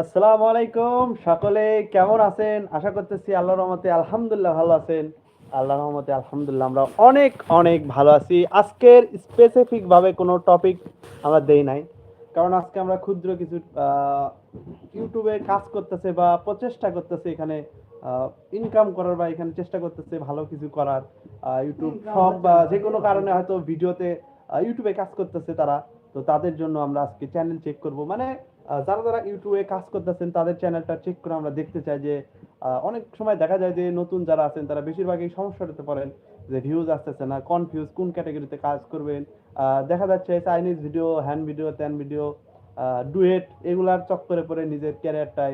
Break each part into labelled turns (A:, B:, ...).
A: আসসালামু আলাইকুম সকলে কেমন আছেন? আশা করতেছি আল্লাহর রহমতে আলহামদুলিল্লাহ ভালো আছেন। আল্লাহর রহমতে আলহামদুলিল্লাহ আমরা অনেক অনেক ভালো আছি। আজকের স্পেসিফিক ভাবে কোনো টপিক আমরা দেই নাই। কারণ আজকে আমরা ক্ষুদ্র কিছু ইউটিউবে কাজ করতেছে বা প্রচেষ্টা করতেছে এখানে ইনকাম করার বা এখানে চেষ্টা করতেছে ভালো কিছু করার ইউটিউব সব বা যে কোনো কারণে হয়তো ভিডিওতে ইউটিউবে কাজ করতেছে তারা। তো তাদের জন্য আমরা আজকে চ্যানেল চেক করব। মানে যারা যারা ইউটিউবে কাজ করতেছেন, তাদের চ্যানেলটা চেক করে আমরা দেখতে চাই যে অনেক সময় দেখা যায় যে নতুন যারা আছেন, তারা বেশিরভাগই সমস্যাটাতে পড়েন যে ভিউজ আসতেছে না কনফিউজ কোন ক্যাটাগরিতে কাজ করবেন। দেখা যাচ্ছে চাইনিজ ভিডিও হ্যান্ড ভিডিও ত্যান ভিডিও ডুয়েট এগুলার চক্করে পড়ে নিজের ক্যারিয়ারটাই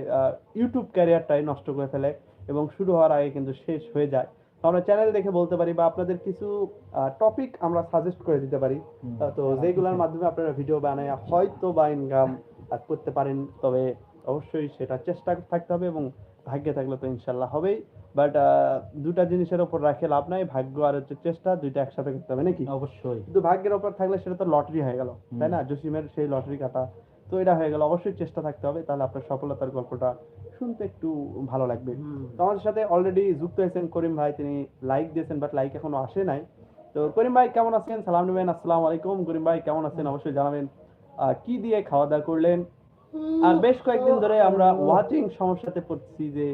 A: ইউটিউব ক্যারিয়ারটাই নষ্ট করে ফেলে এবং শুরু হওয়ার আগে কিন্তু শেষ হয়ে যায়। আমরা চ্যানেল দেখে বলতে পারি বা আপনাদের কিছু টপিক আমরা সাজেস্ট করে দিতে পারি। তো যেগুলোর মাধ্যমে আপনারা ভিডিও বানায় হয়তো বা ইনকাম করতে পারেন তবে অবশ্যই সেটা চেষ্টা থাকতে হবে এবং ভাগ্যে থাকলে তো ইনশাল্লাহ হবেই। বাট দুটা জিনিসের উপর রাখে লাভ নাই ভাগ্য আর হচ্ছে চেষ্টা দুইটা একসাথে করতে হবে নাকি?
B: অবশ্যই।
A: কিন্তু ভাগ্যের উপর থাকলে সেটা তো লটারি হয়ে গেল তাই না? জসিমের সেই লটারি কাটা তো এটা হয়ে গেল। অবশ্যই চেষ্টা থাকতে হবে তাহলে আপনার সফলতার গল্পটা শুনতে একটু ভালো লাগবে। তো আমাদের সাথে অলরেডি যুক্ত হয়েছেন করিম ভাই তিনি লাইক দিয়েছেন বাট লাইক এখনও আসে নাই। তো করিম ভাই কেমন আছেন? সালাম নেবেন আসসালামু আলাইকুম। করিম ভাই কেমন আছেন? অবশ্যই জানাবেন কি দিয়ে খাওয়া দাওয়া করলেন? আর বেশ কয়েকদিন ধরে আমরা ওয়াচিং সমস্যাতে পড়ছি যে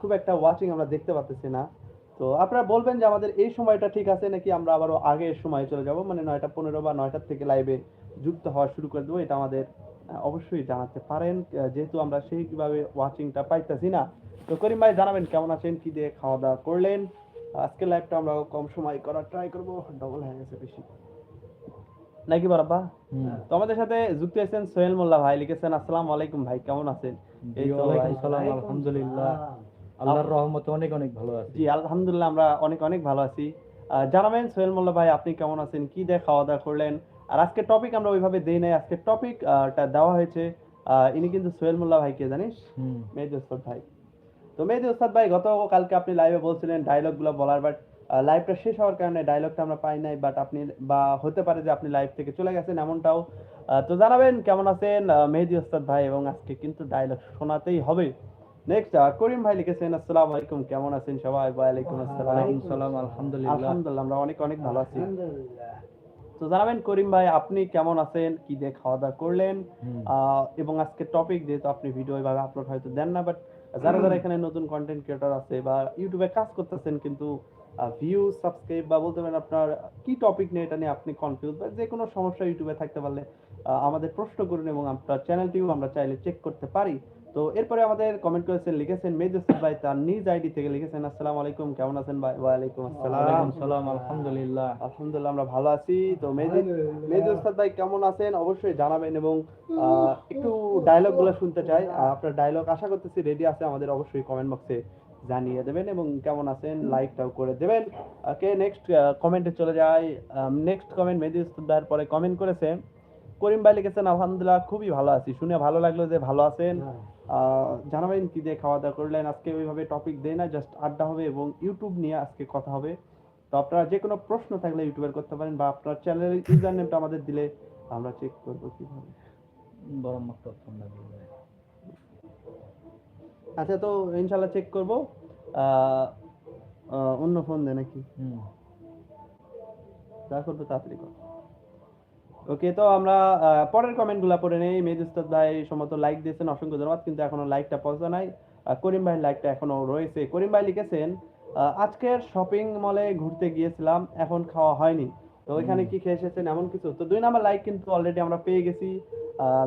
A: খুব একটা ওয়াচিং আমরা দেখতে পাচ্ছি না। তো আপনারা বলবেন যে আমাদের এই সময়টা ঠিক আছে নাকি আমরা আবারও আগের সময় চলে যাব? মানে নয়টা পনেরো বা নয়টার থেকে লাইভে যুক্ত হওয়া শুরু করে দেবো এটা আমাদের অবশ্যই জানাতে পারেন। যেহেতু আমরা সেইভাবে ওয়াচিংটা পাইতেছি না। তো করিম ভাই জানাবেন কেমন আছেন কি দিয়ে খাওয়া দাওয়া করলেন? আজকে লাইভটা আমরা কম সময় করার ট্রাই করব ডবল হয়ে গেছে বেশি। নাকি বারাব্বা? তো আমাদের সাথে যুক্ত হয়েছেন সোহেল মোল্লা ভাই লিখেছেন আসসালামু আলাইকুম ভাই কেমন আছেন? এই তো।
B: আলহামদুলিল্লাহ। আল্লাহর রহমতে অনেক অনেক ভালো আছি।
A: জি আলহামদুলিল্লাহ আমরা অনেক অনেক ভালো আছি। জানাবেন সোহেল মোল্লা ভাই আপনি কেমন আছেন কি দিয়ে খাওয়া দাওয়া করলেন? আর আজকে টপিক আমরা ওইভাবে দেই নাই। আজকে টপিক দেওয়া হয়েছে ইনি কিন্তু সোহেল মোল্লা ভাই কে জানিস? মেহেদি ওস্তাদ ভাই। তো মেহেদি ওস্তাদ ভাই গত কালকে আপনি লাইভে বলছিলেন ডায়লগগুলো বলার বাট লাইভটা শেষ হওয়ার কারণে ডায়লগটা আমরা পাই নাই বাট আপনি বা হতে পারে যে আপনি লাইভ থেকে চলে গেছেন এমনটাও। তো জানাবেন কেমন আছেন মেহেদি ওস্তাদ ভাই এবং আজকে কিন্তু ডায়লগ শোনাতেই হবে। নেক্সট করিম ভাই লিখেছেন আসসালামু আলাইকুম কেমন আছেন সবাই? ওয়ালাইকুম আসসালাম।
B: আলহামদুলিল্লাহ।
A: আলহামদুলিল্লাহ আমরা অনেক অনেক ভালো আছি।
C: আলহামদুলিল্লাহ।
A: তো জানাবেন করিম ভাই আপনি কেমন আছেন? কি দিয়ে খাওয়া দাওয়া করলেন এবং আজকে টপিক যেহেতু আপনি ভিডিও এভাবে আপলোড হয়তো দেন না বাট যারা যারা এখানে নতুন কন্টেন্ট ক্রিয়েটর আছে বা ইউটিউবে কাজ করতেছেন কিন্তু ভিউ সাবস্ক্রাইব বা বলতে পারেন আপনার কি টপিক নিয়ে এটা নিয়ে আপনি কনফিউজ বা যে কোনো সমস্যা ইউটিউবে থাকতে পারলে আমাদের প্রশ্ন করুন এবং আপনার চ্যানেলটিও আমরা চাইলে চেক করতে পারি। তো এরপরে আমাদের কমেন্ট করেছেন লিখেছেন মেজুসুদ ভাই তার নিজ আইডি থেকে লিখেছেন আসসালামু আলাইকুম কেমন আছেন ভাই? ওয়ালাইকুম আসসালাম।
B: সালাম আলহামদুলিল্লাহ।
A: আলহামদুলিল্লাহ আমরা ভালো আছি। তো মেজি মেজি ভাই কেমন আছেন? অবশ্যই জানাবেন এবং একটু ডায়লগগুলো শুনতে চাই। আপনার ডায়লগ আশা করতেছি রেডি আছে আমাদের অবশ্যই কমেন্ট বক্সে জানিয়ে দেবেন এবং কেমন আছেন লাইকটাও করে দেবেন। ওকে নেক্সট কমেন্টে চলে যাই। নেক্সট কমেন্ট ওস্তাদ ভাইয়ের পরে কমেন্ট করেছেন করিম ভাই লিখেছেন আলহামদুলিল্লাহ খুবই ভালো আছি। শুনে ভালো লাগল যে ভালো আছেন। আহ, জানাবেন কি দিয়ে খাওয়া দাওয়া করলেন। আজকে ওইভাবে টপিক দেয় না জাস্ট আড্ডা হবে এবং ইউটিউব নিয়ে আজকে কথা হবে। তো আপনারা যে কোনো প্রশ্ন থাকলে ইউটিউবের করতে পারেন বা আপনার চ্যানেলের ইউজার নেমটা আমাদের দিলে আমরা চেক করব কীভাবে।
B: বড়।
A: আচ্ছা তো ইনশাল্লাহ চেক করব। অন্য ফোন দে নাকি?
B: হুম।
A: যা করব তাড়াতাড়ি কর। ওকে তো আমরা পরের কমেন্টগুলা পড়ে নেই। মেজ উস্তাদ ভাই সম্ভবত লাইক দিয়েছেন অসংখ্য ধন্যবাদ কিন্তু এখনও লাইকটা পৌঁছে নাই। করিম ভাইয়ের লাইকটা এখনও রয়েছে। করিম ভাই লিখেছেন আজকের শপিং মলে ঘুরতে গিয়েছিলাম এখন খাওয়া হয়নি। তো ওইখানে কি খেয়ে এসেছেন এমন কিছু? তো দুই নাম্বার লাইক কিন্তু অলরেডি আমরা পেয়ে গেছি।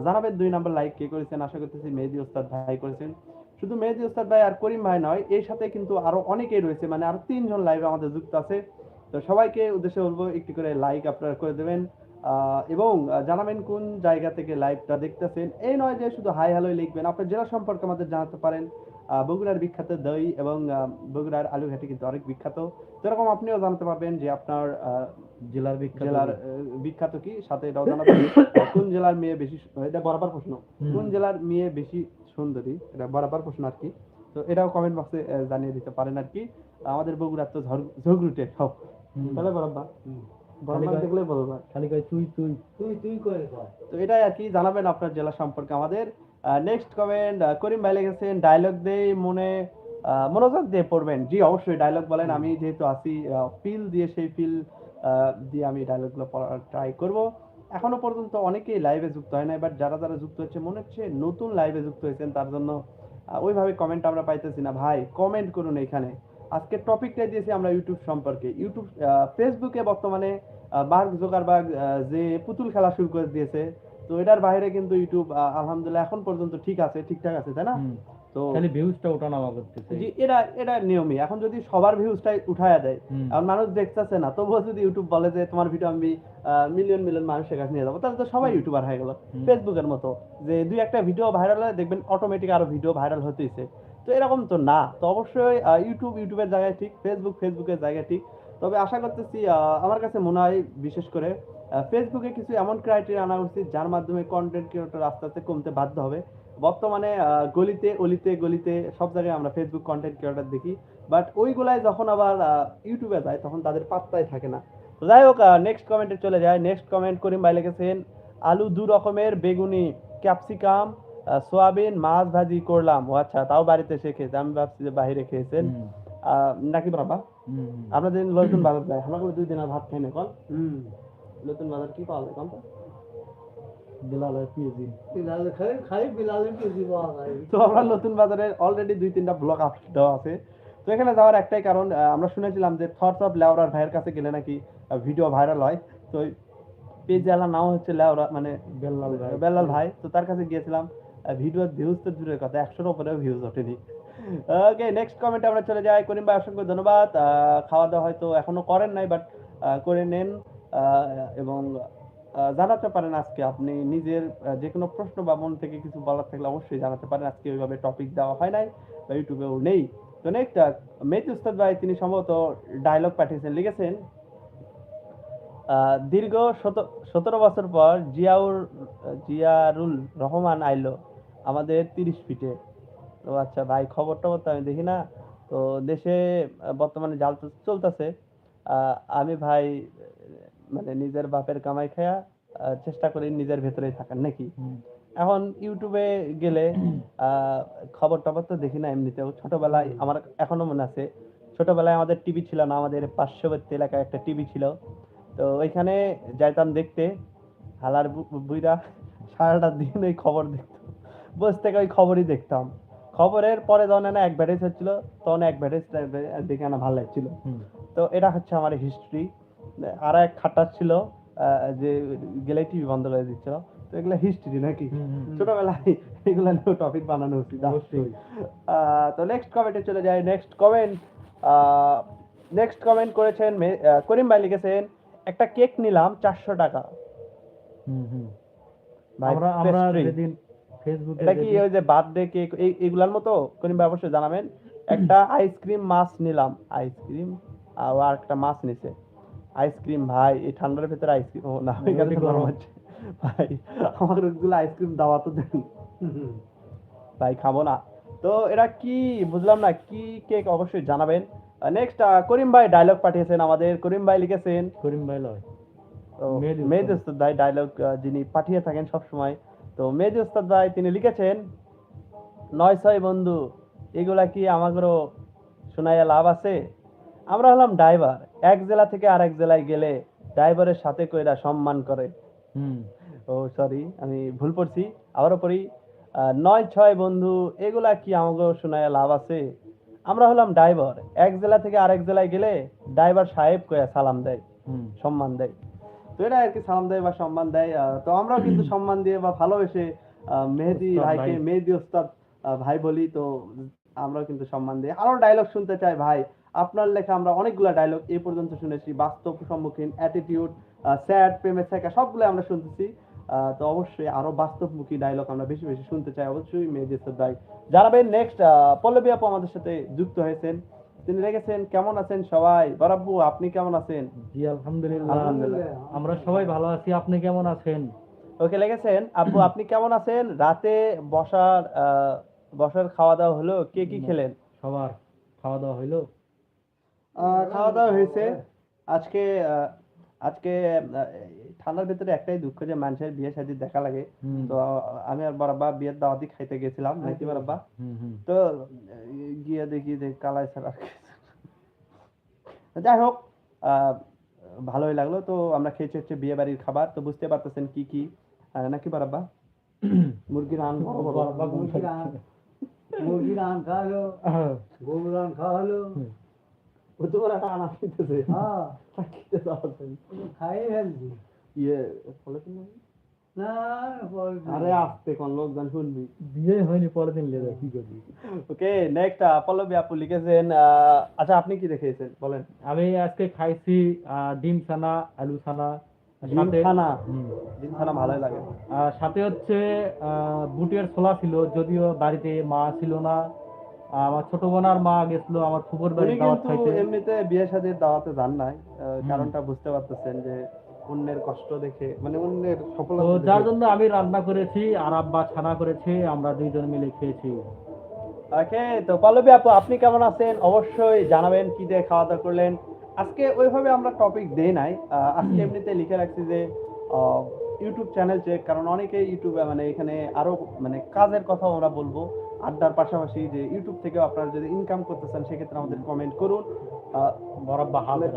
A: জানাবেন দুই নাম্বার লাইক কে করেছেন আশা করতেছি মেহেদি ওস্তাদ ভাই করেছেন। শুধু মেহেদি ওস্তাদ ভাই আর করিম ভাই নয় এর সাথে কিন্তু আরও অনেকেই রয়েছে মানে আরও তিনজন লাইভে আমাদের যুক্ত আছে। তো সবাইকে উদ্দেশ্যে বলব একটি করে লাইক আপনারা করে দেবেন। এবং জানাবেন কোন জায়গা থেকে লাইভটা দেখতেছেন। এই নয় যে শুধু হাই হ্যালো লিখবেন আপনার জেলা সম্পর্কে আমাদের জানাতে পারেন। বগুড়ার বিখ্যাত দই এবং বগুড়ার আলু ঘাটি কিন্তু অনেক বিখ্যাত। যেরকম আপনিও জানতে পারবেন যে আপনার
B: জেলার বিখ্যাত
A: জেলার বিখ্যাত। কি? সাথে এটাও জানাবেন। কোন জেলার মেয়ে বেশি এটা বরাবর প্রশ্ন। কোন জেলার মেয়ে বেশি সুন্দরী? এটা বরাবর প্রশ্ন আর কি। তো এটাও কমেন্ট বক্সে জানিয়ে দিতে পারেন আর কি। আমাদের বগুড়ার তো ঝগড়ুটে সব। তাহলে বরাবর। দেখলে বলব
B: খালি কয় তুই তুই।
C: তুই তুই করে
A: তো এটাই আর কি জানাবেন আপনার জেলা সম্পর্কে আমাদের। নেক্সট কমেন্ট করিম ভাই লিখেছেন ডায়লগ দিয়ে মনে মনোযোগ দিয়ে পড়বেন। জি অবশ্যই ডায়লগ বলেন আমি যেহেতু আসি ফিল দিয়ে সেই ফিল দিয়ে আমি ডায়লগগুলো পড়ার ট্রাই করব। এখনও পর্যন্ত অনেকেই লাইভে যুক্ত হয় না বাট যারা যারা যুক্ত হচ্ছে মনে হচ্ছে নতুন লাইভে যুক্ত হয়েছেন তার জন্য ওইভাবে কমেন্ট আমরা পাইতেছি না। ভাই কমেন্ট করুন এখানে। আজকে টপিকটাই দিয়েছি আমরা ইউটিউব সম্পর্কে। ইউটিউব ফেসবুকে বর্তমানে আহ, মার্ক জোকারবার্গ যে পুতুল খেলা শুরু করে দিয়েছে তো এটার বাইরে কিন্তু ইউটিউব আলহামদুলিল্লাহ এখন পর্যন্ত ঠিক আছে ঠিকঠাক আছে তাই না? তো
B: খালি ভিউজটা ওঠানামা করতেছে।
A: জি, এটা এটা নিয়মই। এখন যদি সবার ভিউজটাই উঠায়া দেয় আর মানুষ দেখতেছে না তবুও যদি ইউটিউব বলে যে তোমার ভিডিও আমি মিলিয়ন মিলিয়ন মানুষের কাছে নিয়ে যাব তাহলে তো সবাই ইউটিউবার হয়ে গেল। ফেসবুকের মতো। যে দুই একটা ভিডিও ভাইরাল হয় দেখবেন অটোমেটিক আরও ভিডিও ভাইরাল হতেইছে। তো এরকম তো না। তো অবশ্যই ইউটিউব ইউটিউবের জায়গায় ঠিক ফেসবুক ফেসবুকের জায়গায় ঠিক। তবে আশা করতেছি আমার কাছে মনে হয়, বিশেষ করে ফেসবুকে কিছু এমন ক্রাইটেরিয়া আনা উচিত, যার মাধ্যমে কন্টেন্ট ক্রিয়েটর আস্তে আস্তে কমতে বাধ্য হবে। বর্তমানে গলিতে, অলিতে, গলিতে সব জায়গায় আমরা ফেসবুক কন্টেন্ট ক্রিয়েটর দেখি। বাট ওইগুলাই যখন আবার ইউটিউবে যায়, তখন তাদের পাত্তাই থাকে না। তো যাই হোক নেক্সট কমেন্টে চলে যায় নেক্সট কমেন্ট করিম ভাই লিখেছেন, আলু দু রকমের, বেগুনি ক্যাপসিকাম সোয়াবিন মাছ ভাজি করলাম। ও আচ্ছা তাও বাড়িতে এসে খেয়েছে আমি ভাবছি যে বাইরে খেয়েছেন। নাকি বাবা। আমরা দিন নতুন বাজার যাই আমরা করে দুই দিন আর ভাত খাই না কল। নতুন বাজার কি পাওয়া যায় কল তো?
B: বিলালের পিএজি
C: বিলালে খাই খাই বিলালে কি দিব ভাই
A: তো আমরা নতুন বাজারে অলরেডি দুই তিনটা ব্লগ আপলোড দেওয়া আছে। তো এখানে যাওয়ার একটাই কারণ আমরা শুনেছিলাম যে থটস অফ লেওরার ভাইয়ের কাছে গেলে নাকি ভিডিও ভাইরাল হয়। তো পেজ নাম হচ্ছে লেওরা মানে
B: বেল্লাল ভাই।
A: বেল্লাল ভাই। তো তার কাছে গিয়েছিলাম। ভিডিওর ভিউজ তো দূরের কথা, একশোর উপরেও ভিউজ ওঠেনি। ওকে নেক্সট কমেন্টে আমরা চলে যাই। করিম ভাই, অসংখ্য ধন্যবাদ। খাওয়া দাওয়া হয়তো এখনও করেন নাই বাট করে নেন। এবং জানাতে পারেন আজকে। আপনি নিজের যে কোনো প্রশ্ন বা মন থেকে কিছু বলার থাকলে অবশ্যই জানাতে পারেন। আজকে ওইভাবে টপিক দেওয়া হয় নাই বা ইউটিউবেও নেই। তো নেক্সট মেথি উস্তাদ ভাই, তিনি সম্ভবত ডায়লগ পাঠিয়েছেন, লিখেছেন দীর্ঘ সত- সতেরো বছর পর জিয়াউর, জিয়ারুল রহমান আইলো। আমাদের তিরিশ ফিটে তো আচ্ছা ভাই খবর টবর তো আমি দেখি না। তো দেশে বর্তমানে জাল চলতেছে। আমি ভাই মানে নিজের বাপের কামাই খায়া চেষ্টা করি নিজের ভেতরেই থাকার নাকি? এখন ইউটিউবে গেলে আহ, খবর টবর তো দেখি না এমনিতেও। ছোটবেলায় আমার এখনও মনে আছে। ছোটবেলায় আমাদের টিভি ছিল না আমাদের পার্শ্ববর্তী এলাকায় একটা টিভি ছিল। তো ওইখানে যাইতাম দেখতে হালার বুইরা সারাটা দিন ওই খবর দেখতো। বসে থেকে ওই খবরই দেখতাম। খবরের পরে যখন না অ্যাডভার্টাইজ হচ্ছিল তখন অ্যাডভার্টাইজ দেখে না ভালো লাগছিল। তো এটা হচ্ছে আমার হিস্ট্রি আর এক খাটা ছিল যে গেলে টিভি বন্ধ করে দিচ্ছিল। তো এগুলো হিস্ট্রি নাকি। ছোটবেলায় এগুলো নিয়ে টপিক বানানো উচিত তো নেক্সট কমেন্টে চলে যাই। নেক্সট কমেন্ট নেক্সট কমেন্ট করেছেন করিম ভাই লিখেছেন একটা কেক নিলাম চারশো টাকা।
B: হুম, হুম। আমরা আমরা যেদিন ফেসবুকে
A: এটা কি ওই যে বার্থডে কেক এগুলার মতো? অবশ্যই জানাবেন? একটা আইসক্রিম মাছ নিলাম। আইসক্রিম আর একটা মাছ নিছে। আইসক্রিম ভাই এই ঠান্ডার ভিতরে আইসক্রিম ও না এখানে গরম। হচ্ছে। ভাই আমার আইসক্রিম দাওয়া তো দেন। ভাই খাব না। তো এটা কি বুঝলাম না কি কেক অবশ্যই জানাবেন। নেক্সট করিম ভাই ডায়লগ পাঠিয়েছেন আমাদের। করিম ভাই লিখেছেন।
B: করিম ভাই লয়।
A: ভাই ডায়লগ যিনি পাঠিয়ে থাকেন সব সময় তো মেজ উস্তাদ ভাই তিনি লিখেছেন নয় ছয় বন্ধু এগুলা কি আমাদেরও শোনাইয়া লাভ আছে? আমরা হলাম ড্রাইভার। এক জেলা থেকে আরেক জেলায় গেলে ড্রাইভারের সাথে কইরা সম্মান করে।
B: হুম।
A: ও সরি আমি ভুল পড়ছি। আবারও পড়ি নয় ছয় বন্ধু এগুলা কি আমাকে শোনায় লাভ আছে? আমরা হলাম ড্রাইভার। এক জেলা থেকে আরেক জেলায় গেলে ড্রাইভার সাহেব কয়া সালাম দেয় সম্মান দেয়। তো এটা আর কি সালাম দেয় বা সম্মান দেয় তো আমরাও কিন্তু সম্মান দিয়ে বা ভালোবেসে মেহেদি ভাইকে মেহেদি ওস্তাদ ভাই বলি তো আমরাও কিন্তু সম্মান দিই। আরও ডায়লগ শুনতে চাই ভাই। আপনার লেখা আমরা অনেকগুলো ডায়লগ এই পর্যন্ত শুনেছি বাস্তব সম্মুখীন অ্যাটিটিউড স্যাড প্রেমের থেকে সবগুলো আমরা শুনতেছি। আহ, তো অবশ্যই আরও বাস্তবমুখী ডায়লগ আমরা বেশি বেশি শুনতে চাই। অবশ্যই মেহেদি ওস্তাদ ভাই। জানাবেন নেক্সট পল্লবী আপু আমাদের সাথে যুক্ত হয়েছেন তিনি রেখেছেন কেমন আছেন সবাই? বরাব্বু আপনি কেমন আছেন?
B: জি আলহামদুলিল্লাহ। আমরা সবাই ভালো আছি আপনি কেমন আছেন?
A: ওকে লেগেছেন। আব্বু আপনি কেমন আছেন? রাতে বসার আহ, বসার খাওয়া দাওয়া হলো? কে কি খেলেন?
B: সবার খাওয়া দাওয়া হইল?
A: খাওয়া দাওয়া হয়েছে। আজকে আজকে ঠান্ডার ভিতরে একটাই দুঃখ যে মানুষের বিয়ে শাদী দেখা লাগে। তো আমি আর বরাব্বা বিয়ের দাওয়াতি খাইতে গেছিলাম নাকি বরাব্বা।
B: হুম, হুম।
A: তো গিয়ে দেখি যে কালাই ছাড়া। যাই হোক ভালোই লাগল। তো আমরা খেয়েছি হচ্ছে বিয়ে বাড়ির খাবার। তো বুঝতে পারতেছেন কি কি? নাকি বারাব্বা? মুরগির রান
C: মুরগির রান রান খাওয়ালো গরুর রান খাওয়ালো
A: ও তো ওরা রান আসতেছে
C: হ্যাঁ।
A: খেতে যাওয়াছেন
C: খাই ফেলছি।
A: ইয়ে পলিথিন
C: না
A: আরে আসতে কোন লোকজন শুনবি।
B: বিয়ে হয়নি পরের দিন কি করবি?
A: ওকে নেক্সট পল্লবী আপু লিখেছেন আচ্ছা আপনি কি দেখেছেন বলেন।
B: আমি আজকে খাইছি ডিম ছানা আলু ছানা
A: ডিম
B: সাথে
A: ছানা? ডিম ছানা ভালোই লাগে।
B: সাথে হচ্ছে আহ, বুটের ছোলা ছিল যদিও বাড়িতে মা ছিল না। আমার ছোট বোনার মা গেছিল আমার ফুপুর বাড়ি দাওয়াত খাইতে।
A: এমনিতে বিয়ে শাদীর দাওয়াতে যান নাই কারণটা বুঝতে পারতেছেন যে অন্যের কষ্ট দেখে মানে অন্যের সফলতা
B: তো যার জন্য আমি রান্না করেছি আর আব্বা ছানা করেছে আমরা দুইজন মিলে খেয়েছি।
A: ওকে তো পল্লবী আপু আপনি কেমন আছেন? অবশ্যই জানাবেন কি দিয়ে খাওয়া দাওয়া করলেন। আজকে ওইভাবে আমরা টপিক দেই নাই। আজকে এমনিতে লিখে রাখছি যে ইউটিউব চ্যানেল চেক কারণ অনেকে ইউটিউবে মানে এখানে আরও মানে কাজের কথা আমরা বলব। আড্ডার পাশাপাশি যে ইউটিউব থেকে আপনারা যদি ইনকাম করতে চান সেক্ষেত্রে আমাদের কমেন্ট করুন। আহ,
B: বরাব্বা হাল
A: কি-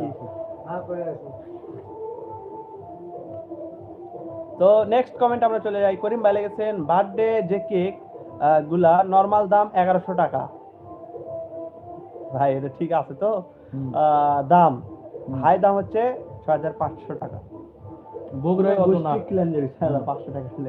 A: তো নেক্সট কমেন্ট আমরা চলে যাই। করিম ভাই লিখেছেন বার্থডে যে কেকগুলা নর্মাল দাম এগারোশো টাকা। ভাই এটা ঠিক আছে তো? দাম। হাই দাম হচ্ছে ছয় হাজার পাঁচশো টাকা।
B: বগুড়ায় অত না?
A: পাঁচশো টাকা ছিল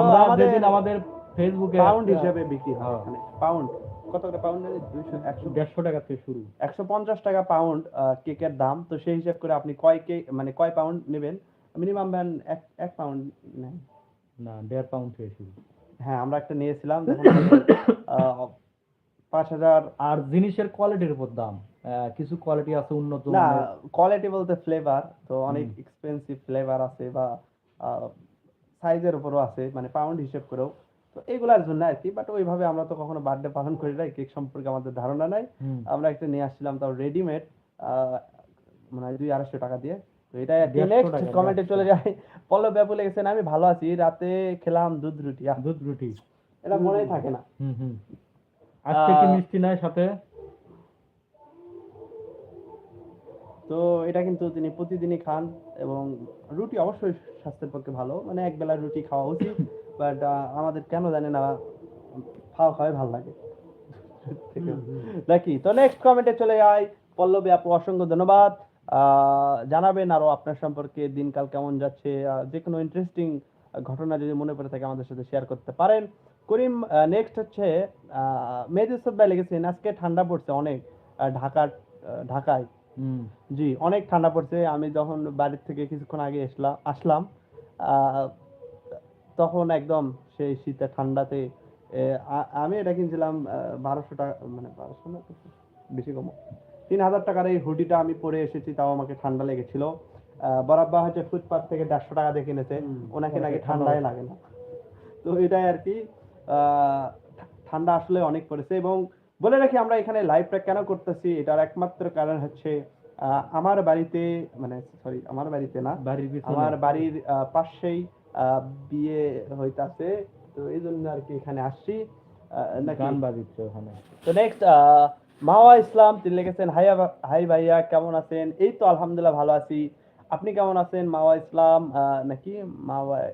B: আমরা
A: আমাদের
B: যেদিন আমাদের ফেসবুকে
A: পাউন্ড হিসেবে বিক্রি হয়।
B: হ্যাঁ।
A: এখানে পাউন্ড কত করে পাউন্ড দুইশো একশো
B: দেড়শো টাকা থেকে শুরু।
A: একশো পঞ্চাশ টাকা পাউন্ড কেকের দাম। তো সেই হিসাব করে আপনি কয় কেক মানে কয় পাউন্ড নেবেন? মিনিমাম ব্যান এক এক পাউন্ড নেন
B: না দেড় পাউন্ড শুরু
A: হ্যাঁ আমরা একটা নিয়েছিলাম পাঁচ হাজার
B: আর জিনিসের কোয়ালিটির উপর দাম। কিছু কোয়ালিটি আছে উন্নত
A: না কোয়ালিটি বলতে ফ্লেভার তো অনেক এক্সপেন্সিভ ফ্লেভার আছে বা সাইজের উপরও আছে মানে পাউন্ড হিসেব করেও। তো এগুলার জন্য আর কি বাট ওইভাবে আমরা তো কখনো বার্থডে পালন করি নাই কেক সম্পর্কে আমাদের ধারণা নাই। আমরা একটা নিয়ে আসছিলাম তাও রেডিমেড মানে দুই আড়াইশো টাকা দিয়ে। তো এটা নেক্সট কমেন্টে চলে যায়। পল্লব আমি ভালো আছি রাতে খেলাম দুধ রুটি।
B: দুধ রুটি।
A: এটা মনেই থাকে না।
B: হুম হুম। আজকে কি মিষ্টি নাই সাথে?
A: তো এটা কিন্তু তিনি প্রতিদিনই খান এবং রুটি অবশ্যই স্বাস্থ্যের পক্ষে ভালো। মানে এক বেলা রুটি খাওয়া উচিত বাট আমাদের কেন জানি না খাওয়া খাওয়াই ভালো লাগে। নাকি তো নেক্সট কমেন্টে চলে যাই পল্লবী আপু অসংখ্য ধন্যবাদ। জানাবেন আরও আপনার সম্পর্কে দিনকাল কেমন যাচ্ছে যে কোনো ইন্টারেস্টিং ঘটনা যদি মনে পড়ে থাকে আমাদের সাথে শেয়ার করতে পারেন। করিম নেক্সট হচ্ছে আহ, মেহেদি ইউসুফ ভাই লিখেছেন আজকে ঠান্ডা পড়ছে অনেক ঢাকার ঢাকায়। জি অনেক ঠান্ডা পড়ছে আমি যখন বাড়ির থেকে কিছুক্ষণ আগে আসলাম আসলাম তখন একদম সেই শীতে ঠান্ডাতে আমি এটা কিনছিলাম বারোশো টাকা মানে বারোশো না বেশি কম। তিন হাজার টাকার এই হুডিটা আমি পরে এসেছি তাও আমাকে ঠান্ডা লেগেছিল। বরাব্বা হচ্ছে ফুটপাথ থেকে দেড়শো টাকা দিয়ে কিনেছে। ওনাকে নাকি
B: ওনাকে ঠান্ডা
A: ঠান্ডাই লাগে। না। তো এটাই আর কি। ঠান্ডা আসলে অনেক পড়েছে এবং বলে রাখি আমরা এখানে লাইভটা কেন করতেছি এটার একমাত্র কারণ হচ্ছে আমার বাড়িতে মানে সরি আমার বাড়িতে না
B: বাড়ির
A: আমার বাড়ির পাশেই আহ, বিয়ে হইতাছে। তো এই জন্য আর কি এখানে আসছি।
B: গান বাজিচ্ছে ওখানে।
A: তো নেক্সট মাওয়া ইসলাম তিনি লিখেছেন হাই হাই ভাইয়া কেমন আছেন? এই তো আলহামদুলিল্লাহ ভালো আছি। আপনি কেমন আছেন? মাওয়া ইসলাম নাকি মাওয়া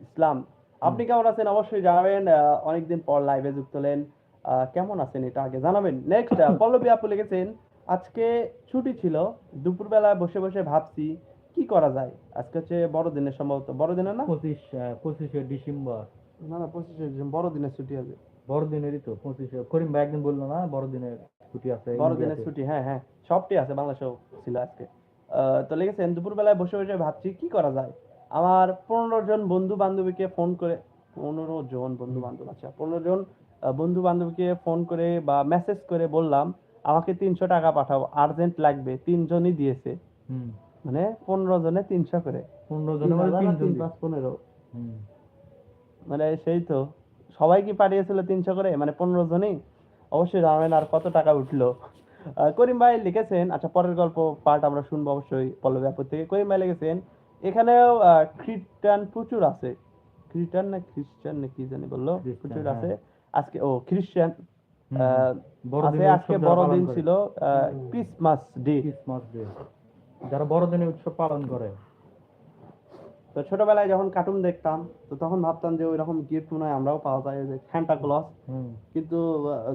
A: ইসলাম? আপনি কেমন আছেন? অবশ্যই জানাবেন। অনেকদিন পর লাইভে যুক্ত হলেন। আহ, কেমন আছেন এটা আগে জানাবেন। নেক্সট পল্লবী আপু লিখেছেন আজকে ছুটি ছিল দুপুরবেলা বসে বসে ভাবছি কি করা যায়? আজকে হচ্ছে বড়দিনের সম্ভবত বড়দিনের না?
B: পঁচিশ পঁচিশে ডিসেম্বর।
A: না না পঁচিশে ডিসেম্বর বড়দিনের ছুটি আছে
B: বড়দিনেরই তো পঁচিশে করিম ভাই একদিন বলল না বড়দিনের ছুটি আছে
A: বড়দিনের ছুটি হ্যাঁ হ্যাঁ সবটি আছে বাংলাদেশেও ছিল আজকে। তো দুপুরবেলায় বসে বসে ভাবছি কি করা যায়? আমার পনেরো জন বন্ধু বান্ধবীকে ফোন করে পনেরো জন বন্ধু বান্ধব আচ্ছা পনেরো জন বন্ধু বান্ধবীকে ফোন করে বা মেসেজ করে বললাম আমাকে তিনশো টাকা পাঠাও আর্জেন্ট লাগবে তিনজনই দিয়েছে। মানে পনেরো জনে তিনশো করে।
B: পনেরো
A: তিন পাঁচ পনেরো। মানে সেই তো। সবাই কি পাঠিয়েছিল তিনশো করে মানে পনেরো জনই। অবশ্যই জানাবেন আর কত টাকা উঠল। করিম ভাই লিখেছেন আচ্ছা পরের গল্প পার্ট আমরা শুনব অবশ্যই পল্লবী আপুর থেকে। করিম ভাই লিখেছেন এখানেও খ্রিস্টান প্রচুর আছে। খ্রিস্টান না খ্রিস্টান না কি জানি বলল? প্রচুর
B: হ্যাঁ।
A: আছে। আজকে ও খ্রিস্টান আছে আজকে বড়দিন ছিল ক্রিসমাস ডে
B: ক্রিসমাস ডে যারা বড়দিনের উৎসব পালন করে।
A: তো ছোটবেলায় যখন কার্টুন দেখতাম তো তখন ভাবতাম যে ওই রকম গিফট মনে হয় আমরাও পাওয়া যায় যে স্যান্টা
B: হুম।
A: কিন্তু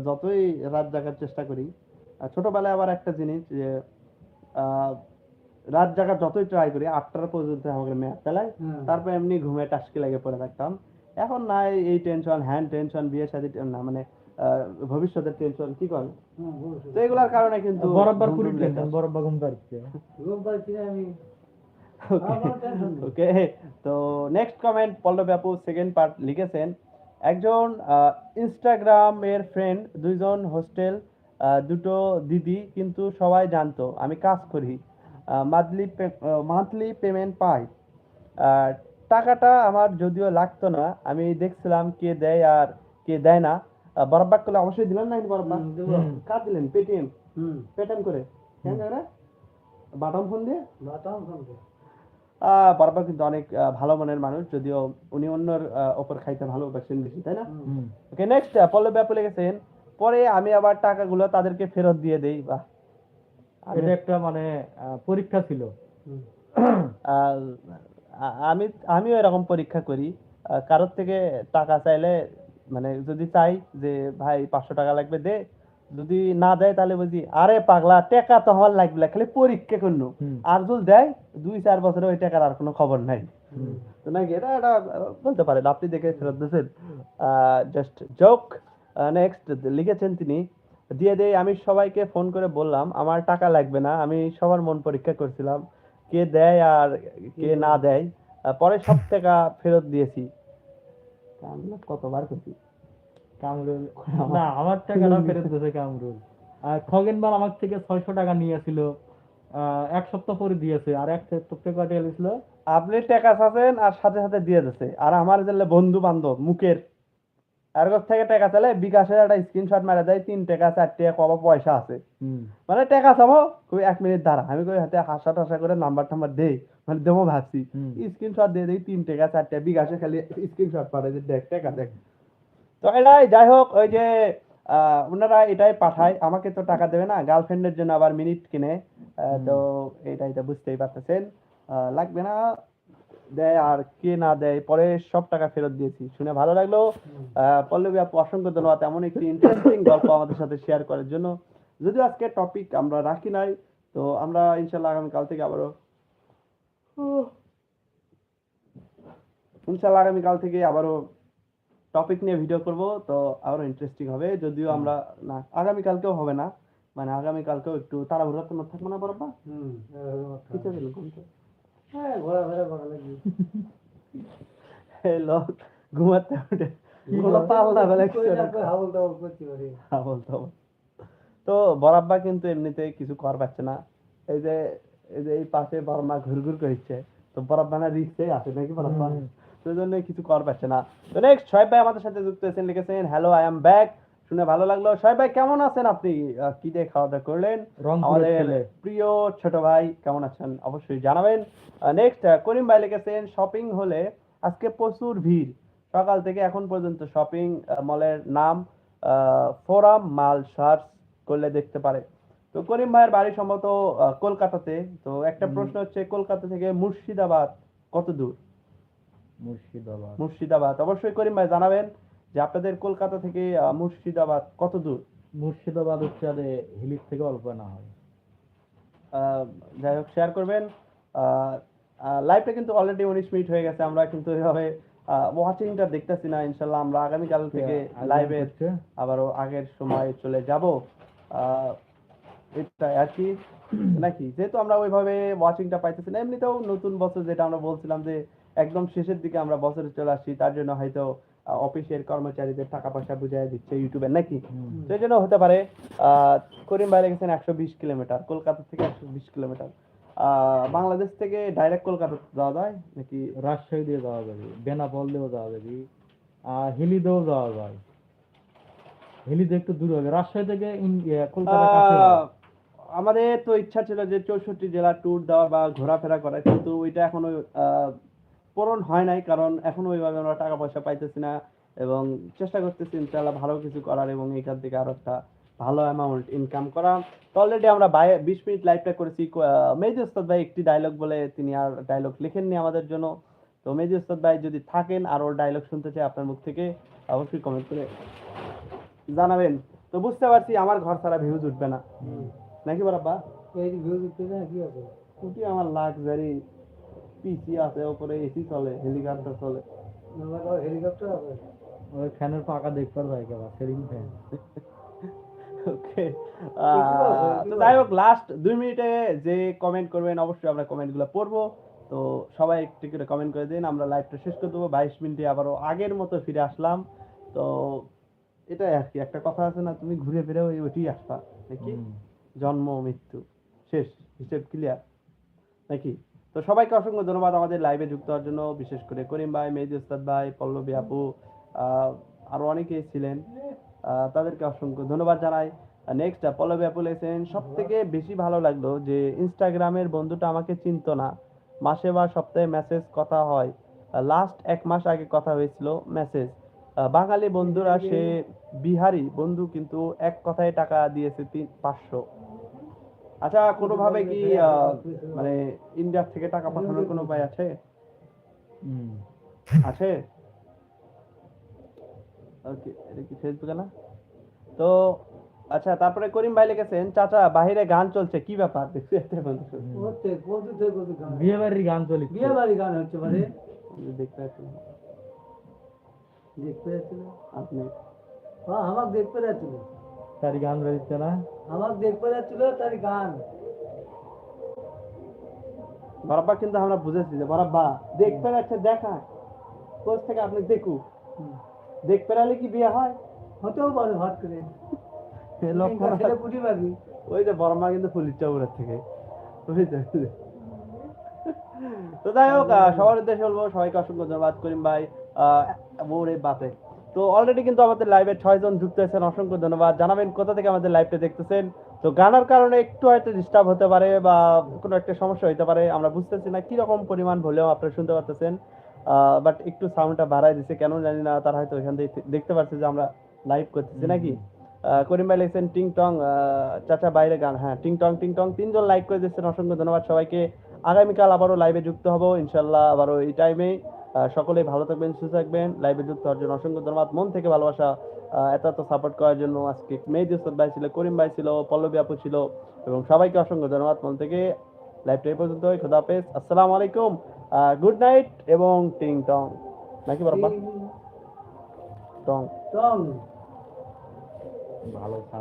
A: যতই রাত জাগার চেষ্টা করি ছোটবেলায় আবার একটা জিনিস যে রাত জাগার যতই ট্রাই করি আটটার পর্যন্ত আমাকে মেয়াদ চালায়। তারপর এমনি ঘুমে টাসকি লাগে পড়ে থাকতাম। এখন নাই এই টেনশন হ্যান্ড টেনশন বিয়ে শাদী না মানে আহ, ভবিষ্যতের টেনশন কি করে
C: হ্যাঁ,
A: তো এগুলার কারণে কিন্তু
B: বরাবর পুরি টেনশন বরাবর ঘুম পাচ্ছে
C: ঘুম পাচ্ছি আমি
A: Okay.
C: আমার tension নেই।
A: ওকে তো নেক্সট কমেন্ট পল্লব আপু সেকেন্ড পার্ট লিখেছেন। একজন ইনস্টাগ্রামের ফ্রেন্ড দুইজন হোস্টেল দুটো দিদি কিন্তু সবাই জানতো আমি কাজ করি। মান্থলি মান্থলি পেমেন্ট পাই। টাকাটা আমার যদিও লাগতো না আমি দেখছিলাম কে দেয় আর কে দেয় না। বরাবর করলে অবশ্যই দিলেন না
C: হুম, দেবো।
A: দিলেন? পেটিএম
C: হুম।
A: পেটিএম করে। কেন ফোন দিয়ে?
C: বাতাম শুনতে
A: আহ, বরাবর কিন্তু অনেক ভালো মনের মানুষ যদিও উনি অন্যর ওপর খাইতে ভালোবাসেন বেশি তাই না? ওকে নেক্সট পল্লব ব্যাপে লেগেছেন পরে আমি আবার টাকাগুলো তাদেরকে ফেরত দিয়ে দেই। বা
B: এটা একটা মানে পরীক্ষা ছিল।
A: আমি আমিও এরকম পরীক্ষা করি। কারোর থেকে টাকা চাইলে মানে যদি চাই যে ভাই পাঁচশো টাকা লাগবে দে। যদি না দেয় তাহলে বলছি আরে পাগলা টাকা তো আমার লাগবে না, খালি পরীক্ষা করল। আর যদি দেয় দুই চার বছরে ওই টাকার আর কোনো খবর নাই। তো নাকি এটা এটা বলতে পারেন আপনি দেখে ফেরত দিয়েছেন। জাস্ট জোক নেক্সট লিখেছেন তিনি দিয়ে দেই আমি সবাইকে ফোন করে বললাম আমার টাকা লাগবে না আমি সবার মন পরীক্ষা করছিলাম কে দেয় আর কে না দেয়। পরে সব টাকা ফেরত দিয়েছি। কতবার করছি।
B: কামরুল। না আমার টাকাটা ফেরত দিয়েছে কামরুল। আর খগেন বাল আমার থেকে ছয়শো টাকা নিয়েছিল এক সপ্তাহ পরে দিয়েছে আর এক সপ্তাহ গেছিল
A: আপনি টাকা চাচ্ছেন আর সাথে সাথে দিয়ে দিচ্ছে আর আমার যে বন্ধু বান্ধব মুখের। আর কাছ থেকে টাকা চাইলে বিকাশের একটা স্ক্রিনশট মারা দেয় তিন টাকা চার টাকা কবা পয়সা আছে। মানে টাকা চাবো? কই এক মিনিট দাঁড়া আমি কই হাতে হাসা টাসা করে নাম্বার টাম্বার দেই মানে দেবো ভাবছি। স্ক্রিনশট দিয়ে দেই তিন টাকা চার টাকা বিকাশে খালি স্ক্রিনশট পাঠাই দেখ টাকা দেখ। তো এটাই যাই হোক ওই যে ওনারা এটাই পাঠায় আমাকে তো টাকা দেবে না গার্লফ্রেন্ডের জন্য আবার মিনিট কিনে তো এটাই তো বুঝতেই পারতেছেন। লাগবে না দেয় আর কে না দেয় পরে সব টাকা ফেরত দিয়েছি। শুনে ভালো লাগল। পল্লবী আপু অসংখ্য ধন্যবাদ এমন একটি ইন্টারেস্টিং গল্প আমাদের সাথে শেয়ার করার জন্য। যদিও আজকে টপিক আমরা রাখি নাই তো আমরা ইনশাল্লাহ আগামীকাল থেকে আবারও ইনশাল্লাহ আগামীকাল থেকে আবারও টপিক নিয়ে ভিডিও করব তো আরও ইন্টারেস্টিং হবে। যদিও আমরা না আগামীকালকেও হবে না। মানে আগামীকালকেও একটু তাড়াহুড়া তোমার থাকব না বরবা
C: হুম হ্যাঁ ঘোরাফেরা করা লাগবে।
A: লোক ঘুমাতে উঠে। তো বরাব্বা কিন্তু এমনিতে কিছু কর পাচ্ছে না। এই যে এই যে এই পাশে বর্মা ঘুরঘুর করছে তো বরাব্বা না রিক্সে আছে নাকি বরাব্বা?
B: হুম।
A: সেই জন্য কিছু কর পাচ্ছে না। তো নেক্সট শোয়েব ভাই আমাদের সাথে যুক্ত হয়েছেন লিখেছেন হ্যালো আই এম ব্যাক শুনে ভালো লাগল। শোয়েব ভাই কেমন আছেন আপনি? কি দিয়ে খাওয়া দাওয়া করলেন? আমাদের প্রিয় ছোট ভাই কেমন আছেন? অবশ্যই জানাবেন। নেক্সট করিম ভাই লিখেছেন শপিং হলে আজকে প্রচুর ভিড়। সকাল থেকে এখন পর্যন্ত শপিং মলের নাম ফোরাম মাল সার্চ করলে দেখতে পারে। তো করিম ভাইয়ের বাড়ি সম্ভবত কলকাতাতে। তো একটা প্রশ্ন হচ্ছে কলকাতা থেকে মুর্শিদাবাদ কত দূর?
B: মুর্শিদাবাদ।
A: মুর্শিদাবাদ। অবশ্যই করিম ভাই জানাবেন যে আপনাদের কলকাতা থেকে মুর্শিদাবাদ কত দূর?
B: মুর্শিদাবাদ হচ্ছে হিলির থেকে অল্প না হয়।
A: যাই হোক শেয়ার করবেন। লাইভটা কিন্তু অলরেডি উনিশ মিনিট হয়ে গেছে আমরা কিন্তু এভাবে ওয়াচিংটা দেখতেছি না ইনশাল্লাহ আমরা আগামীকাল থেকে লাইভে। আবারও আগের সময় চলে যাব। এটা আর কি। নাকি? যেহেতু আমরা ওইভাবে ওয়াচিংটা পাইতেছি না এমনিতেও নতুন বছর যেটা আমরা বলছিলাম যে একদম শেষের দিকে আমরা বছরে চলে আসছি তার জন্য হয়তো অফিসের কর্মচারীদের টাকা পয়সা বুঝাই দিচ্ছে ইউটিউবে নাকি। সেই জন্য হতে পারে করিম বাইরে গেছেন একশো বিশ কিলোমিটার কলকাতা থেকে একশো বিশ কিলোমিটার বাংলাদেশ থেকে ডাইরেক্ট কলকাতা যাওয়া যায় নাকি
B: রাজশাহী দিয়ে যাওয়া যাবে বেনাপোল দিয়েও যাওয়া যাবে আর হিলি দিয়েও যাওয়া যায় হিলিতে একটু দূর হবে রাজশাহী থেকে ইয়ে, কলকাতা।
A: আমাদের তো ইচ্ছা ছিল যে চৌষট্টি জেলা ট্যুর দেওয়া বা ঘোরাফেরা করা কিন্তু ওইটা এখনও আহ, পূরণ হয় নাই কারণ এখনও ওইভাবে আমরা টাকা পয়সা পাইতেছি না এবং চেষ্টা করতেছি ইনশাআল্লাহ ভালো কিছু করার এবং এখান থেকে আরও একটা ভালো অ্যামাউন্ট ইনকাম করা। তো অলরেডি আমরা বিশ মিনিট লাইভটা করেছি মেজি ওস্তাদ ভাই একটি ডায়লগ বলে তিনি আর ডায়লগ লিখেননি আমাদের জন্য। তো মেজি ওস্তাদ ভাই যদি থাকেন আর ওর ডায়লগ শুনতে চাই আপনার মুখ থেকে অবশ্যই কমেন্ট করে জানাবেন। তো বুঝতে পারছি আমার ঘর ছাড়া ভিউজ উঠবে না। নাকি বরাব্বা?
C: এই যে ভিউ দিতে না কি হবে?
A: আমার লাক্সারি পিসি আছে উপরে এসি চলে হেলিকপ্টার চলে।
C: হেলিকপ্টার
B: ওই ফ্যানের পাকা দেখতে পারবে একেবারে সেলিং ফ্যান।
A: ওকে তো যাই হোক লাস্ট দুই মিনিটে যে কমেন্ট করবেন অবশ্যই আমরা কমেন্টগুলো পড়ব। তো সবাই একটু করে কমেন্ট করে দিন আমরা লাইভটা শেষ করে দেবো। বাইশ মিনিটে আবারও আগের মতো ফিরে আসলাম। তো এটাই আর কি একটা কথা আছে না তুমি ঘুরে ফিরে ওই ওইটি আসবা নাকি? জন্ম মৃত্যু শেষ হিসেব ক্লিয়ার নাকি? তো সবাইকে অসংখ্য ধন্যবাদ আমাদের লাইভে যুক্ত হওয়ার জন্য বিশেষ করে করিম ভাই মেহেদি উস্তাদ ভাই পল্লবী আপু আহ, আরও অনেকেই ছিলেন। তাদেরকে অসংখ্য ধন্যবাদ জানাই। নেক্সট পল্লবী আপু লেখেন সব থেকে বেশি ভালো লাগল যে ইনস্টাগ্রামের বন্ধুটা আমাকে চিনতো না। মাসে বা সপ্তাহে মেসেজ কথা হয়। লাস্ট এক মাস আগে কথা হয়েছিল মেসেজ বাঙালি বন্ধুরা সে বিহারি বন্ধু কিন্তু এক কথায় টাকা দিয়েছে তিন পাঁচশো। আচ্ছা কোনোভাবে কি আহ, মানে ইন্ডিয়া থেকে টাকা পাঠানোর কোনো উপায় আছে? আছে? ওকে এটা কি ফেসবুকে না? তো আচ্ছা তারপরে করিম ভাই লিখেছেন চাচা বাহিরে গান চলছে কি ব্যাপার? দেখছি
B: বিয়ে বাড়ির গান। চলি
C: বিয়ে বাড়ি গান হচ্ছে মানে
A: দেখতে পাচ্ছি
C: দেখতে যাচ্ছিল
A: আপনি?
C: হ্যাঁ আমাকে দেখতে যাচ্ছিল
B: তার গান বেরিয়েছে না?
C: আমাকে দেখতে যাচ্ছিল তার গান।
A: বরাব্বা কিন্তু আমরা বুঝেছি যে বরাব্বা দেখতে যাচ্ছে দেখা। কোচ থেকে আপনি দেখু। দেখতে পেরালে কি বিয়ে হয়?
C: হতেও পারে হট করে।
A: ওই যে বর্মা কিন্তু ফুলির চাউরের থেকে। তো যাই হোক সবার উদ্দেশ্যে বলব সবাইকে অসংখ্য ধন্যবাদ করিম ভাই। আহ, ওরে বাপে। তো অলরেডি কিন্তু আমাদের লাইভে ছয় জন যুক্ত হয়েছেন। অসংখ্য ধন্যবাদ। জানাবেন কোথা থেকে আমাদের লাইভটা দেখতেছেন? তো গানার কারণে একটু হয়তো ডিস্টার্ব হতে পারে বা কোনো একটা সমস্যা হতে পারে আমরা বুঝতেছি না কি রকম পরিমাণ ভলিউম আপনারা শুনতে পারতেছেন। বাট একটু সাউন্ডটা বাড়ায় দিছে। কেন জানি না তারা হয়তো এখান থেকে দেখতে পাচ্ছে যে আমরা লাইভ করতেছি নাকি? করিম ভাই লিখছেন টিং টং চাচা বাইরে গান। হ্যাঁ টিং টং টিং টং। তিনজন লাইক করে দিচ্ছেন অসংখ্য ধন্যবাদ সবাইকে। আগামীকাল আবারও লাইভে যুক্ত হব। ইনশাল্লাহ আবারও এই টাইমে সকলেই ভালো থাকবেন সুস্থ থাকবেন। লাইভে যুক্ত হওয়ার জন্য অসংখ্য ধন্যবাদ। মন থেকে ভালোবাসা এত এত সাপোর্ট করার জন্য আজকে মেহেদি উস্তাদ ভাই ছিল করিম ভাই ছিল পল্লবী আপু ছিল এবং সবাইকে অসংখ্য ধন্যবাদ। মন থেকে লাইভটা এই পর্যন্ত খোদা হাফেজ। আসসালামু আলাইকুম। গুড নাইট এবং টিং টং নাকি বরাবর টং
C: টং
B: ভালো